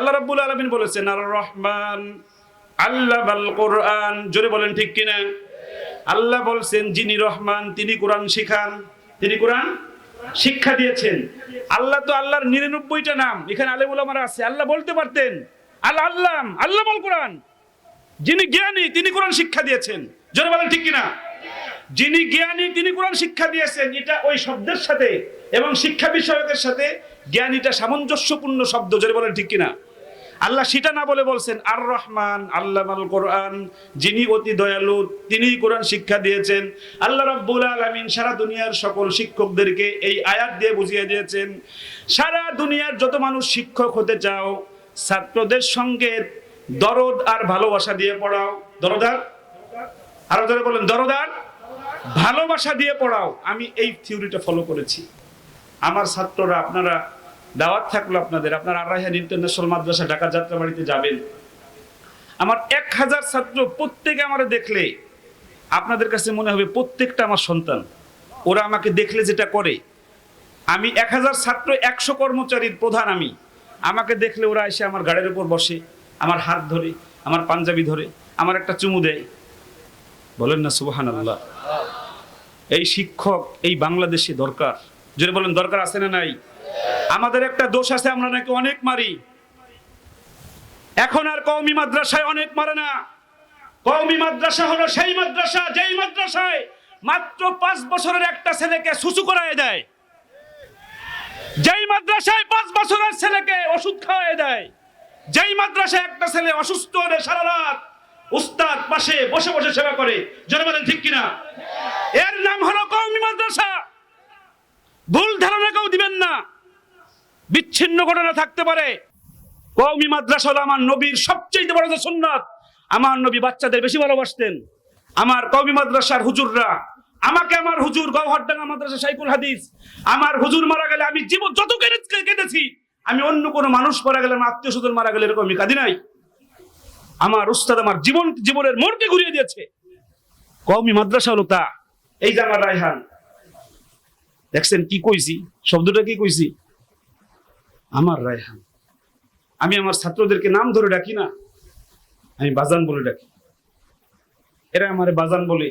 আল্লাহ রাব্বুল আলামিন বলেছেন আর রহমান আল্লাহ আল কোরআন। জোরে বলেন, ঠিক কিনা? আল্লাহ বলছেন, যিনি রহমান, তিনি কোরআন শিখান। তিনি কোরআন শিক্ষা দিয়েছেন। আল্লাহ তো আল্লাহর নিরানব্বইটা নাম, এখানে আলেমুল আমার আছে। আল্লাহ বলতে পারতেন আল্লাহ আল্লাহ আল্লাহ বল কোরআন। যিনি জ্ঞানী, তিনি কোরআন শিক্ষা দিয়েছেন। জোরে বলেন, ঠিক কিনা? যিনি জ্ঞানী, তিনি কোরআন শিক্ষা দিয়েছেন। এটা ওই শব্দের সাথে এবং শিক্ষা বিষয়কের সাথে জ্ঞানীটা সামঞ্জস্যপূর্ণ শব্দ। জোরে বলেন, ঠিক কিনা? আল্লাহ সেটা না বলে বলছেন আর রহমান আল্লাহ আল কোরআন, যিনি অতি দয়ালু তিনি কোরআন শিক্ষা দিয়েছেন। আল্লাহ রাব্বুল আলামিন সারা দুনিয়ার সকল শিক্ষকদেরকে এই আয়াত দিয়ে বুঝিয়ে দিয়েছেন, সারা দুনিয়ার যত মানুষ শিক্ষক হতে চাও, ছাত্রদের সঙ্গে দরদ আর ভালোবাসা দিয়ে পড়াও। দরদার? আরও ধরে বলেন, দরদার? ভালোবাসা দিয়ে পড়াও। আমি এই থিওরিটা ফলো করেছি। আমার ছাত্ররা, আপনারা দাওয়াত থাকল আপনাদের। আপনার আর ইন্টারন্যাশনাল মাদ্রাসা, ঢাকা যাত্রাবাড়িতে যাবেন। আমার এক হাজার ছাত্র প্রত্যেকে আমার দেখলে, আপনাদের কাছে মনে হবে প্রত্যেকটা আমার সন্তান। ওরা আমাকে দেখলে যেটা করে, আমি এক হাজার ছাত্র, একশো কর্মচারীর প্রধান আমি। আমাকে দেখলে ওরা এসে আমার গাড়ির উপর বসে, আমার হাত ধরে, আমার পাঞ্জাবি ধরে, আমার একটা চুমু দেয়। বলেন না সুবাহান আল্লাহ এই শিক্ষক, এই বাংলাদেশে দরকার। যদি বলেন, দরকার আছে না নাই? আমাদের একটা দোষ আছে, আমরা নাকি অনেক মারি। এখন আর কওমি মাদ্রাসায় অনেক মারে না। কওমি মাদ্রাসা হলো সেই মাদ্রাসা, যেই মাদ্রাসায় মাত্র পাঁচ বছরের একটা ছেলেকে সুসু করায় দেয়। যেই মাদ্রাসায় পাঁচ বছরের ছেলেকে ওষুধ খাওয়ায় দেয়। যেই মাদ্রাসায় একটা ছেলে অসুস্থ হলে সারা রাত উস্তাদ পাশে বসে বসে সেবা করে। জনে বলেন, ঠিক কিনা? এর নাম হলো কওমি মাদ্রাসা। ভুল ধারণা কেউ দিবেন না। বিচ্ছিন্ন ঘটনা থাকতে পারে। কওমি মাদ্রাসা হলো আমার নবীর সবচেয়ে বড় যে সুন্নাত, আমার নবী বাচ্চাদের বেশি ভালোবাসতেন। আমার কওমি মাদ্রাসার হুজুররা, আমাকে আমার হুজুর গওহরডাঙ্গা মাদ্রাসা সাইকুল হাদিস, আমার হুজুর মারা গেলে আমি জীবন যত কেটেছি আমি অন্য কোনো মানুষ মারা গেলে, আমার আত্মীয় স্বজন মারা গেলে এরকম আমি কাঁদি নাই। আমার উস্তাদ আমার জীবন জীবনের মোড়কে ঘুরিয়ে দিয়েছে। কওমি মাদ্রাসা হলো তা, এই যে আমার রায়হান দেখছেন কি কইছি? শব্দটা কি কইছি? আমার রায়হান আমি আমার ছাত্রদেরকে নাম ধরে ডাকি না আমি বাজান বলে ডাকি। এরা আমারে বাজান বলে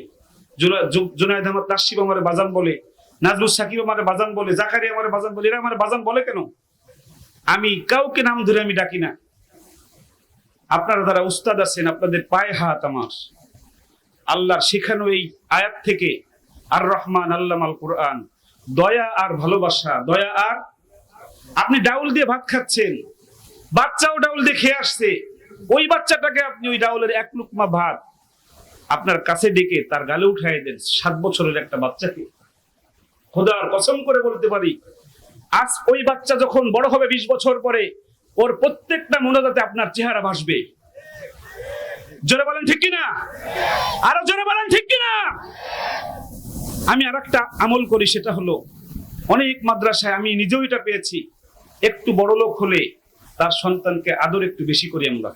জুনায়েদ আহমদ তাসিব আমারে বাজান বলে নাজমুল সাকিব আমারে বাজান বলে জাকারি আমার বাজান বলে এরা আমার বাজান বলে কেন? আমি কাউকে নাম ধরে আমি ডাকি না। আপনারা যারা উস্তাদ আছেন আপনাদের পায়ে হাত আমার। আল্লাহর শেখানো এই আয়াত থেকে আর রহমান আল্লাহ আল কোরআন দয়া আর ভালোবাসা দয়া আর আপনি ডাউল দিয়ে ভাত খাচ্ছেন। বাচ্চাও ডাউল দিয়ে খেয়ে আসছে। ওই বাচ্চাটাকে আপনি ওই ডাউলের এক লুকমা ভাত আপনার কাছে ডেকে তার গালে উঠাই দেন সাত বছরের একটা বাচ্চাকে। খোদার কসম করে বলতে পারি, আজ ওই বাচ্চা যখন বড় হবে বিশ বছর পরে, ওর প্রত্যেকটা মোনাজাতে আপনার চেহারা ভাসবে। জোরে বলেন ঠিক কিনা? আরও জোরে বলেন ঠিক কিনা? আমি আর একটা আমল করি, সেটা হলো, অনেক মাদ্রাসায় আমি নিজেও এটা পেয়েছি। একটু বড় লোক হলে তার সন্তানকে আদর একটু বেশি করি আমরা।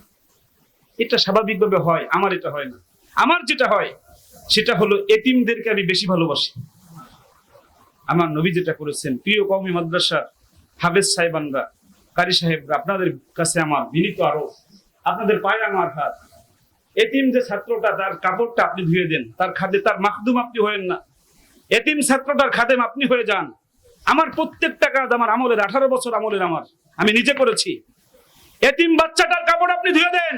এটা স্বাভাবিকভাবে হয়, আমার এটা হয় না। আমার যেটা হয়, সেটা হলো এতিমদেরকে আমি বেশি ভালোবাসি। আমার নবী যেটা করেছেন, প্রিয় কওমি মাদ্রাসা হাফেজ সাহেবানরা, কারি সাহেবরা, আপনাদের কাছে আমার বিনীত আরও, আপনাদের পায়ে আমার হাত। এতিম যে ছাত্রটা, তার কাপড়টা আপনি ধুয়ে দেন, তার খাদে, তার মাখদুম আপনি হয়েন না। এতিম ছাত্রটার খাদেম আপনি হয়ে যান। আমার প্রত্যেকটা কাজ আমার আমলের, আঠারো বছর আমলের আমার। আমি নিজে করেছি। এতিম বাচ্চাটার কাপড় আপনি ধুয়ে দেন।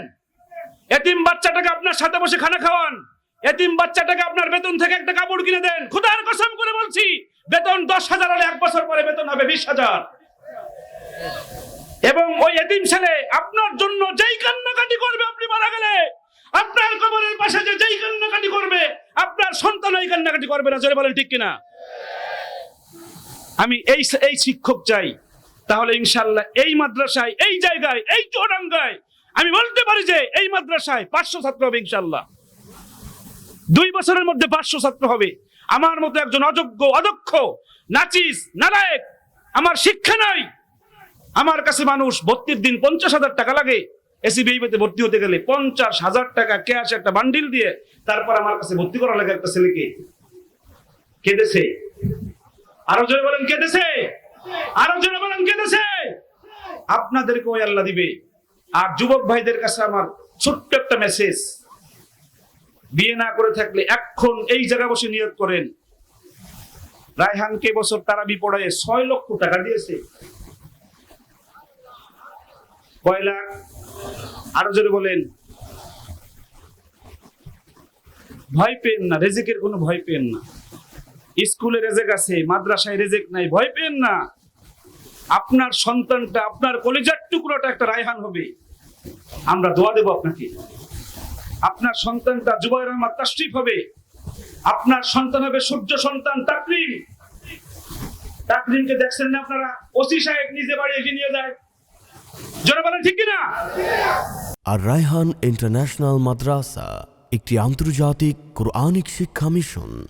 এতিম বাচ্চাটাকে আপনার সাথে বসে খানা খাওয়ান। এতিম বাচ্চাটাকে আপনার বেতন থেকে একটা কাপড় কিনে দেন। খুদার কসম করে বলছি, বেতন দশ হাজার হলে এক বছর পরে বেতন হবে বিশ হাজার। এবং ওই এতিম ছেলে আপনার জন্য যেই কান্নাকাটি করবে আপনি মারা গেলে, আপনার কবরের পাশে যে যেই কান্নাকাটি করবে, আপনার সন্তান ওই কান্নাকাটি করবে না। জোরে বলেন ঠিক কিনা? আমি এই এই শিক্ষক চাই। তাহলে ইনশাল্লাহ এই মাদ্রাসায়, এই জায়গায়, এই চৌরাঙ্গায় আমি বলতে পারি যে এই মাদ্রাসায় পাঁচশো ছাত্র হবে ইনশাল্লাহ দুই বছরের মধ্যে পাঁচশো ছাত্র হবে। আমার মতো একজন অযোগ্য, অদক্ষ, নাচিস, নালায়েক, আমার শিক্ষা নাই। আমার কাছে মানুষ ভর্তির দিন পঞ্চাশ হাজার টাকা লাগে। এসিবিআইতে ভর্তি হতে গেলে পঞ্চাশ হাজার টাকা ক্যাশ একটা বান্ডিল দিয়ে তারপর আমার কাছে ভর্তি করা লাগে একটা ছেলেকে। কেঁদেছে? আরও জোরে বলেন, কেঁদেছে? আরও জোরে বলেন, কেঁদেছে? আপনাদেরকে ওই আল্লাহ দিবে। আর যুবক ভাইদের কাছে আমার ছোট্ট একটা মেসেজ বিয়ে না করে থাকলে এখন এই জায়গা বসে নিয়োগ করেন। রায়হানকে বছর তারা বিপড়ায় ছয় লক্ষ টাকা দিয়েছে। কয় লাখ আরও জোরে বলেন। ভয় পেন না, রেজেকের কোনো ভয় পেন না। স্কুলে রেজেক আছে, মাদ্রাসায় রেজেক নাই, ভয় পেন না। আপনার সন্তানটা, আপনার কলেজার টুকরোটা একটা রায়হান হবে। আমরা দোয়া দেব আপনাকে। আপনার সন্তানটা জুবাই রহমান তাশরিফ হবে। আপনার সন্তান হবে সূর্য সন্তান তাকরিম। তাকরিমকে দেখছেন না আপনারা? ওসি সাহেব নিজে বাড়ি এসে নিয়ে যায়। বলেন, ঠিক কিনা? আর রায়হান ইন্টারন্যাশনাল মাদ্রাসা, একটি আন্তর্জাতিক কোরআনিক শিক্ষা মিশন।